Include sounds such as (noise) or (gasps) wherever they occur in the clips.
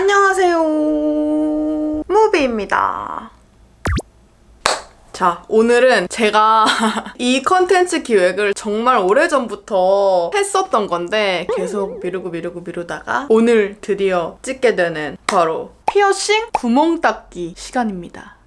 안녕하세요. 무비입니다. 자, 오늘은 제가 (laughs) 이 컨텐츠 기획을 정말 오래전부터 했었던 건데 계속 미루고 미루고 미루다가 오늘 드디어 찍게 되는 바로 피어싱 구멍 닦기 시간입니다.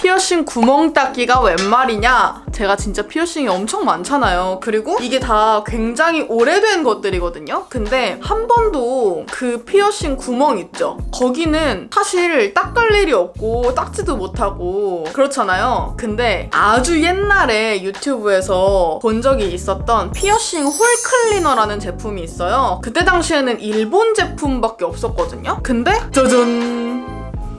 피어싱 구멍 닦기가 웬 말이냐? 제가 진짜 피어싱이 엄청 많잖아요. 그리고 이게 다 굉장히 오래된 것들이거든요. 근데 한 번도 그 피어싱 구멍 있죠? 거기는 사실 닦을 일이 없고 닦지도 못하고 그렇잖아요. 근데 아주 옛날에 유튜브에서 본 적이 있었던 피어싱 홀 클리너라는 제품이 있어요. 그때 당시에는 일본 제품밖에 없었거든요. 근데 짜잔!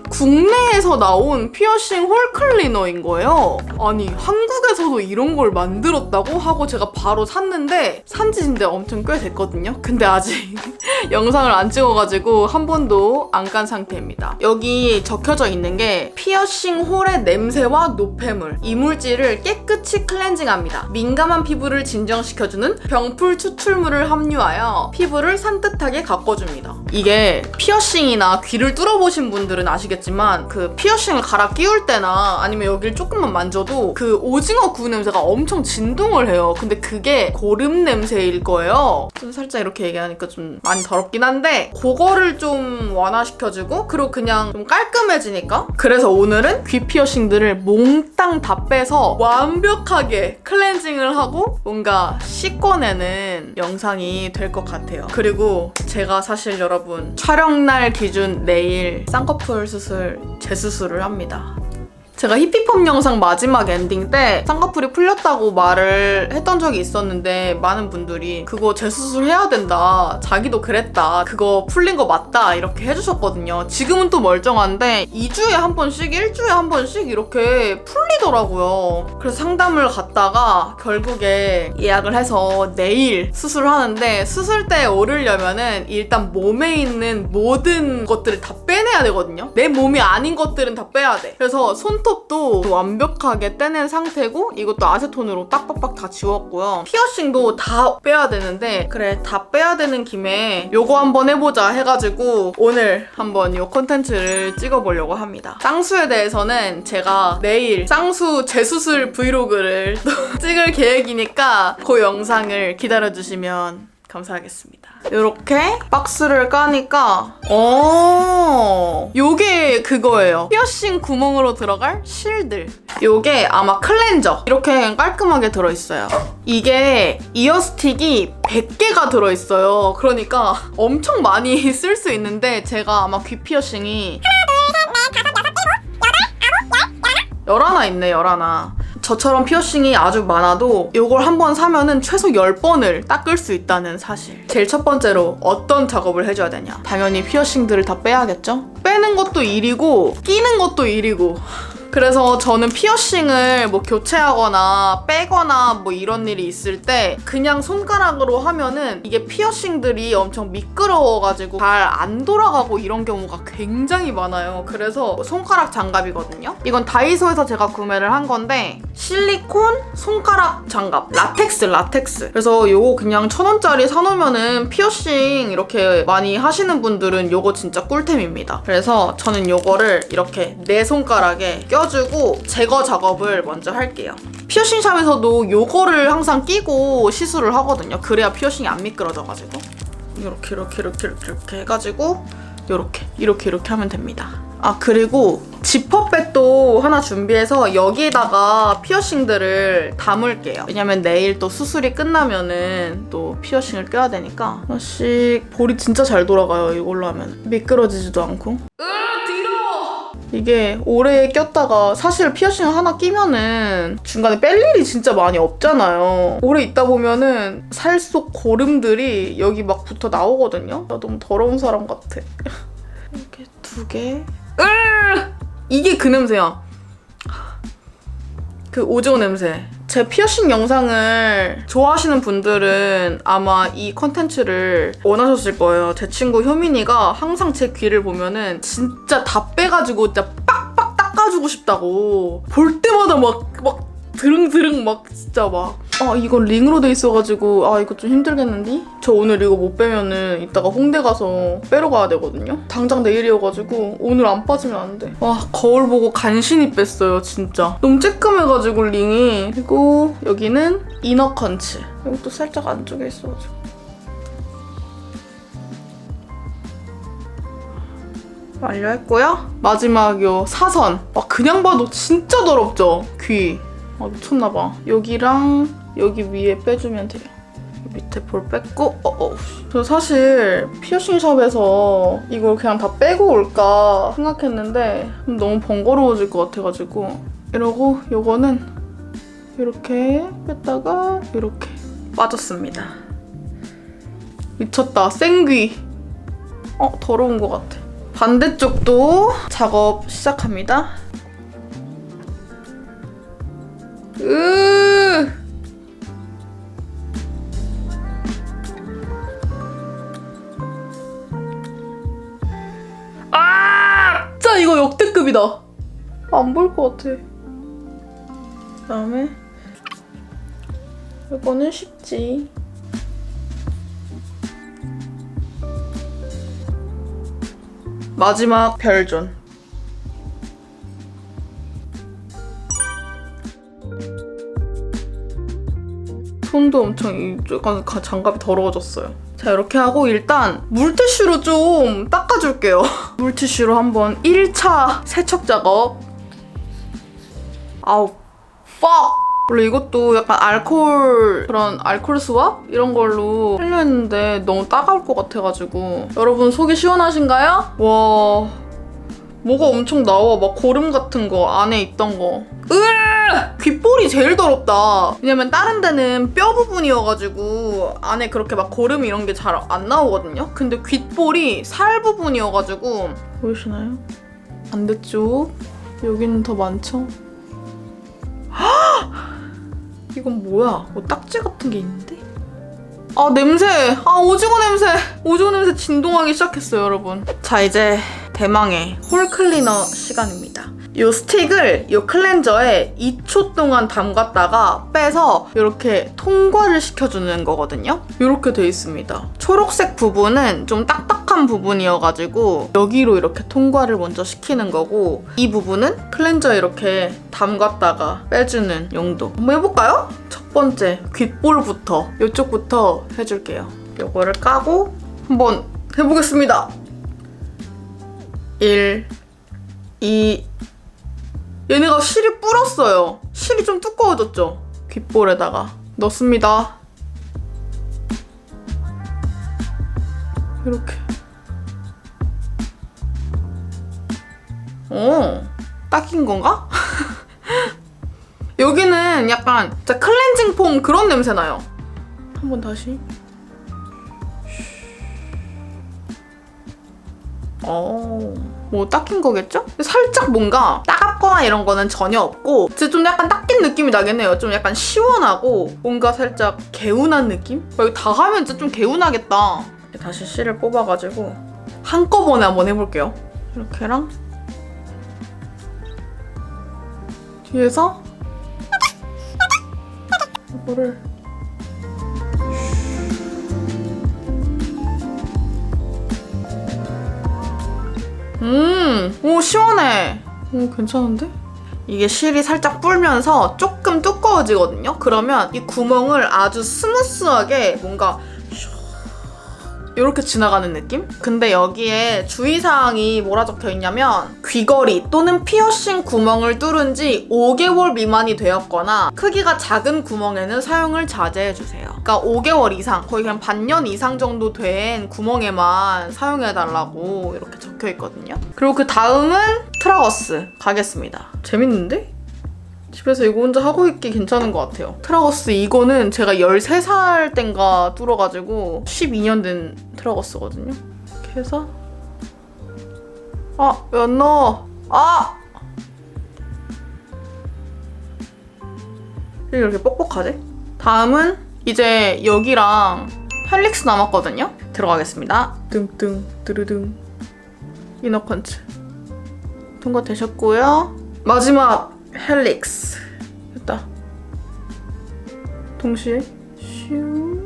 국내에서 나온 피어싱 홀 클리너인 거예요. 아니 한국에서도 이런 걸 만들었다고 하고 제가 바로 샀는데 산지 진데 엄청 꽤 됐거든요. 근데 아직 (laughs) 영상을 안 찍어가지고 한 번도 안깐 상태입니다. 여기 적혀져 있는 게 피어싱 홀의 냄새와 노폐물, 이물질을 깨끗이 클렌징합니다. 민감한 피부를 진정시켜주는 병풀 추출물을 함유하여 피부를 산뜻하게 가꿔줍니다. 이게 피어싱이나 귀를 뚫어보신 분들은 아시겠지만 그 피어싱을 갈아 끼울 때나 아니면 여기를 조금만 만져도 그 오징어 구우 냄새가 엄청 진동을 해요. 근데 그게 고름 냄새일 거예요. 좀 살짝 이렇게 얘기하니까 좀 많이 더럽긴 한데 그거를 좀 완화시켜주고 그리고 그냥 좀 깔끔해지니까 그래서 오늘은 귀 피어싱들을 몽땅 다 빼서 완벽하게 클렌징을 하고 뭔가 씻고내는 영상이 될 것 같아요. 그리고 제가 사실 여러분 촬영날 기준 내일 쌍꺼풀 수술 재수술을 합니다. 제가 히피펌 영상 마지막 엔딩 때 쌍꺼풀이 풀렸다고 말을 했던 적이 있었는데 많은 분들이 그거 재수술 해야 된다. 자기도 그랬다. 그거 풀린 거 맞다. 이렇게 해주셨거든요. 지금은 또 멀쩡한데 2주에 한 번씩, 1주에 한 번씩 이렇게 풀리더라고요. 그래서 상담을 갔다가 결국에 예약을 해서 내일 수술하는데 수술 때 오르려면은 일단 몸에 있는 모든 것들을 다 빼내야 되거든요. 내 몸이 아닌 것들은 다 빼야 돼. 그래서 손톱 도 완벽하게 떼낸 상태고 이것도 아세톤으로 딱딱딱 다 지웠고요. 피어싱도 다 빼야 되는데 그래 다 빼야 되는 김에 요거 한번 해보자 해가지고 오늘 한번 요 콘텐츠를 찍어보려고 합니다. 쌍수에 대해서는 제가 내일 쌍수 재수술 브이로그를 (laughs) 또 찍을 계획이니까 그 영상을 기다려주시면 감사하겠습니다. 이렇게 박스를 까니까 어 요게 그거예요. 피어싱 구멍으로 들어갈 실들. 요게 아마 클렌저. 이렇게 깔끔하게 들어있어요. 이게 이어 스틱이 100개가 들어있어요. 그러니까 엄청 많이 쓸 수 있는데 제가 아마 귀 피어싱이 열하나 있네 열하나 저처럼 피어싱이 아주 많아도 이걸 한 번 사면은 최소 10번을 닦을 수 있다는 사실. 제일 첫 번째로 어떤 작업을 해줘야 되냐? 당연히 피어싱들을 다 빼야겠죠? 빼는 것도 일이고 끼는 것도 일이고 그래서 저는 피어싱을 뭐 교체하거나 빼거나 뭐 이런 일이 있을 때 그냥 손가락으로 하면은 이게 피어싱들이 엄청 미끄러워가지고 잘 안 돌아가고 이런 경우가 굉장히 많아요. 그래서 손가락 장갑이거든요. 이건 다이소에서 제가 구매를 한 건데 실리콘 손가락 장갑 라텍스 라텍스. 그래서 요거 그냥 천 원짜리 사놓으면은 피어싱 이렇게 많이 하시는 분들은 요거 진짜 꿀템입니다. 그래서 저는 요거를 이렇게 내 손가락에 껴 주고 제거 작업을 먼저 할게요. 피어싱 샵에서도 요거를 항상 끼고 시술을 하거든요. 그래야 피어싱이 안 미끄러져가지고 이렇게 이렇게 이렇게 이렇게 이렇게 해가지고 이렇게 이렇게 이렇게 하면 됩니다. 아 그리고 지퍼백도 하나 준비해서 여기다가 피어싱들을 담을게요. 왜냐면 내일 또 수술이 끝나면은 또 피어싱을 껴야 되니까 하나씩 볼이 진짜 잘 돌아가요 이걸로 하면 미끄러지지도 않고. 이게 오래 꼈다가 사실 피어싱 하나 끼면은 중간에 뺄 일이 진짜 많이 없잖아요. 오래 있다 보면은 살 속 고름들이 여기 막 붙어 나오거든요. 나 너무 더러운 사람 같아. (laughs) 이렇게 두 개. 으! 이게 그 냄새야. 그 오징어 냄새. 제 피어싱 영상을 좋아하시는 분들은 아마 이 컨텐츠를 원하셨을 거예요. 제 친구 효민이가 항상 제 귀를 보면은 진짜 다 빼가지고 진짜 빡빡 닦아주고 싶다고 볼 때마다 막, 막 드릉드릉 막 진짜 막 아 이건 링으로 돼 있어가지고 아 이거 좀 힘들겠는데? 저 오늘 이거 못 빼면은 이따가 홍대 가서 빼러 가야 되거든요? 당장 내일이어가지고 오늘 안 빠지면 안 돼. 와 거울 보고 간신히 뺐어요 진짜. 너무 쬐끔해가지고 링이. 그리고 여기는 이너 컨츠. 이것도 살짝 안쪽에 있어가지고. 완료했고요. 마지막 요 사선. 와 그냥 봐도 진짜 더럽죠? 귀. 아 미쳤나봐. 여기랑 여기 위에 빼주면 돼요. 밑에 볼 뺐고 어, 어. 저 사실 피어싱 샵에서 이걸 그냥 다 빼고 올까 생각했는데 너무 번거로워질 것 같아가지고 이러고 요거는 이렇게 뺐다가 이렇게 빠졌습니다. 미쳤다. 생귀. 어 더러운 것 같아. 반대쪽도 작업 시작합니다. 으 이거 역대급이다. 안 보일 것 같아. 그다음에 이거는 쉽지. 마지막 별존. 손도 엄청 이- 약간 가- 장갑이 더러워졌어요. 자 이렇게 하고 일단 물티슈로 좀 닦아줄게요. (laughs) 물티슈로 한번 1차 세척 작업. 아우, fuck! 원래 이것도 약간 알콜 그런 알콜 수압 이런 걸로 하려 했는데 너무 따가울 것 같아가지고 여러분 속이 시원하신가요? 와 뭐가 엄청 나와 막 고름 같은 거 안에 있던 거 으 귓볼이 제일 더럽다 왜냐면 다른 데는 뼈 부분이어가지고 안에 그렇게 막 고름 이런 게 잘 안 나오거든요 근데 귓볼이 살 부분이어가지고 보이시나요? 반대쪽 여기는 더 많죠? (gasps) 이건 뭐야? 뭐 딱지 같은 게 있는데? 아 냄새! 아 오징어 냄새! 오징어 냄새 진동하기 시작했어요 여러분 자 이제 대망의 홀 클리너 시간입니다 이 스틱을 이 클렌저에 2초 동안 담갔다가 빼서 이렇게 통과를 시켜주는 거거든요. 이렇게 돼 있습니다. 초록색 부분은 좀 딱딱한 부분이어가지고 여기로 이렇게 통과를 먼저 시키는 거고 이 부분은 클렌저에 이렇게 담갔다가 빼주는 용도. 한번 해볼까요? 첫 번째 귓볼부터 이쪽부터 해줄게요. 요거를 까고 한번 해보겠습니다. 1 2 얘네가 실이 불었어요 실이 좀 두꺼워졌죠? 귓볼에다가 넣습니다 이렇게 어 닦인 건가? (laughs) 여기는 약간 진짜 클렌징 폼 그런 냄새 나요. 한번 다시. 어, 뭐 닦인 거겠죠? 살짝 뭔가 따갑거나 이런 거는 전혀 없고 진짜 좀 약간 닦인 느낌이 나겠네요. 좀 약간 시원하고 뭔가 살짝 개운한 느낌? 어, 이거 다 하면 진짜 좀 개운하겠다. 다시 실을 뽑아가지고 한꺼번에 한번 해볼게요. 이렇게랑 뒤에서 이거를 음, 오 시원해. 오 괜찮은데? 이게 실이 살짝 불면서 조금 두꺼워지거든요. 그러면 이 구멍을 아주 스무스하게 뭔가 이렇게 지나가는 느낌? 근데 여기에 주의사항이 뭐라 적혀 있냐면 귀걸이 또는 피어싱 구멍을 뚫은 지 5개월 미만이 되었거나 크기가 작은 구멍에는 사용을 자제해주세요. 그러니까 5개월 이상, 거의 그냥 반년 이상 정도 된 구멍에만 사용해달라고 이렇게 적혀 있거든요. 그리고 그 다음은 트라거스 가겠습니다. 재밌는데? 집에서 이거 혼자 하고 있기 괜찮은 것 같아요. 트라거스 이거는 제가 13살 땐가 뚫어가지고 12년 된 트라거스거든요. 이렇게 해서 아! 왜 안 넣어? 아! 왜 이렇게 뻑뻑하지? 다음은 이제 여기랑 헬릭스 남았거든요. 들어가겠습니다. 뚱뚱 뚜루둥 이너컨츠 통과되셨고요. 마지막 헬릭스 됐다 동시에 슈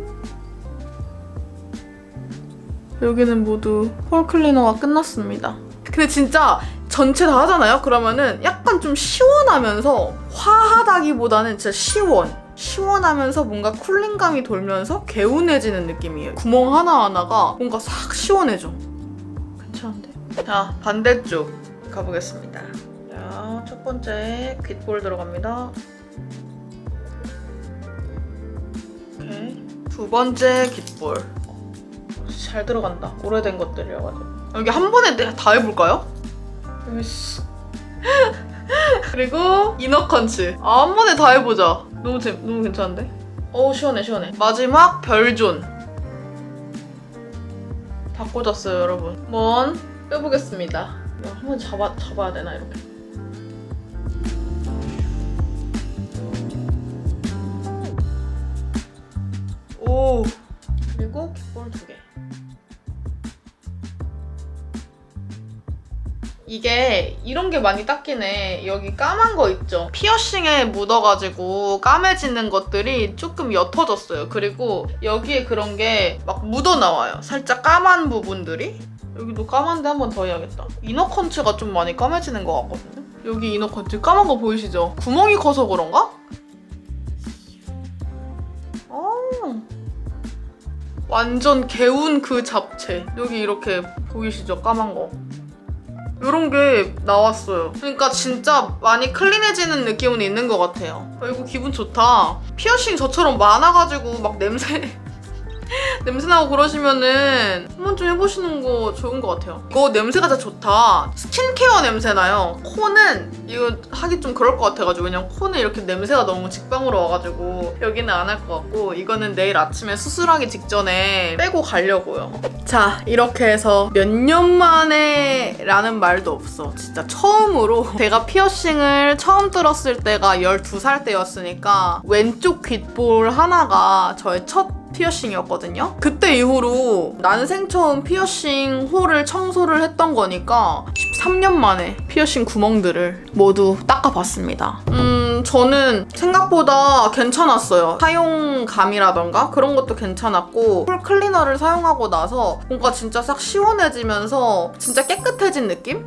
여기는 모두 홀 클리너가 끝났습니다. 근데 진짜 전체 다 하잖아요? 그러면은 약간 좀 시원하면서 화하다기보다는 진짜 시원. 시원하면서 뭔가 쿨링감이 돌면서 개운해지는 느낌이에요. 구멍 하나하나가 뭔가 싹 시원해져. 괜찮은데? 자, 반대쪽 가보겠습니다. 자, 첫 번째 귓볼 들어갑니다. 오케이. 두 번째 귓볼. 잘 들어간다. 오래된 것들이어가지고. 여기 한 번에 내- 다 해볼까요? 으이씨. (laughs) 그리고 이너컨츠. 아, 한 번에 다 해보자. 너무 재, 너무 괜찮은데? 어우 시원해 시원해. 마지막 별존. 다 꽂았어요 여러분. 한번 빼보겠습니다. 야, 한번 잡아 잡아야 되나 이렇게. 오 그리고 깃볼 두 개. 이게 이런 게 많이 닦이네. 여기 까만 거 있죠? 피어싱에 묻어가지고 까매지는 것들이 조금 옅어졌어요. 그리고 여기에 그런 게 막 묻어나와요. 살짝 까만 부분들이. 여기도 까만데 한 번 더 해야겠다. 이너컨츠가 좀 많이 까매지는 것 같거든요. 여기 이너컨츠 까만 거 보이시죠? 구멍이 커서 그런가? 어. 완전 개운 그 잡채. 여기 이렇게 보이시죠? 까만 거. 이런 게 나왔어요. 그러니까 진짜 많이 클린해지는 느낌은 있는 것 같아요. 아, 이거 기분 좋다. 피어싱 저처럼 많아가지고 막 냄새 (laughs) 냄새나고 그러시면은 한 번쯤 해보시는 거 좋은 것 같아요. 이거 냄새가 진짜 좋다. 스킨케어 냄새나요. 코는 이거 하기 좀 그럴 것 같아가지고 왜냐면 코는 이렇게 냄새가 너무 직방으로 와가지고 여기는 안 할 것 같고 이거는 내일 아침에 수술하기 직전에 빼고 가려고요. 자 이렇게 해서 몇 년 만에 라는 말도 없어. 진짜 처음으로 (laughs) 제가 피어싱을 처음 뚫었을 때가 12살 때였으니까 왼쪽 귓볼 하나가 저의 첫 피어싱이었거든요. 그때 이후로 난생 처음 피어싱 홀을 청소를 했던 거니까 13년 만에 피어싱 구멍들을 모두 닦아봤습니다. 음, 저는 생각보다 괜찮았어요. 사용감이라던가 그런 것도 괜찮았고 홀 클리너를 사용하고 나서 뭔가 진짜 싹 시원해지면서 진짜 깨끗해진 느낌?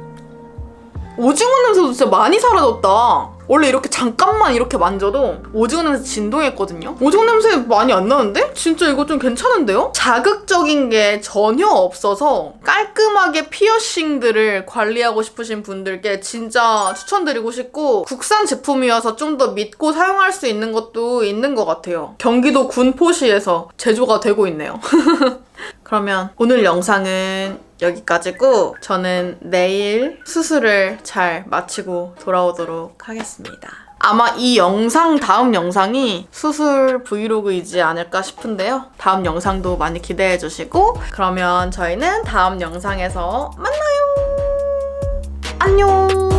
오징어 냄새도 진짜 많이 사라졌다. 원래 이렇게 잠깐만 이렇게 만져도 오징어 냄새 진동했거든요. 오징어 냄새 많이 안 나는데? 진짜 이거 좀 괜찮은데요? 자극적인 게 전혀 없어서 깔끔하게 피어싱들을 관리하고 싶으신 분들께 진짜 추천드리고 싶고 국산 제품이어서 좀 더 믿고 사용할 수 있는 것도 있는 것 같아요. 경기도 군포시에서 제조가 되고 있네요. (laughs) 그러면 오늘 영상은 여기까지고 저는 내일 수술을 잘 마치고 돌아오도록 하겠습니다. 아마 이 영상 다음 영상이 수술 브이로그이지 않을까 싶은데요. 다음 영상도 많이 기대해 주시고 그러면 저희는 다음 영상에서 만나요. 안녕.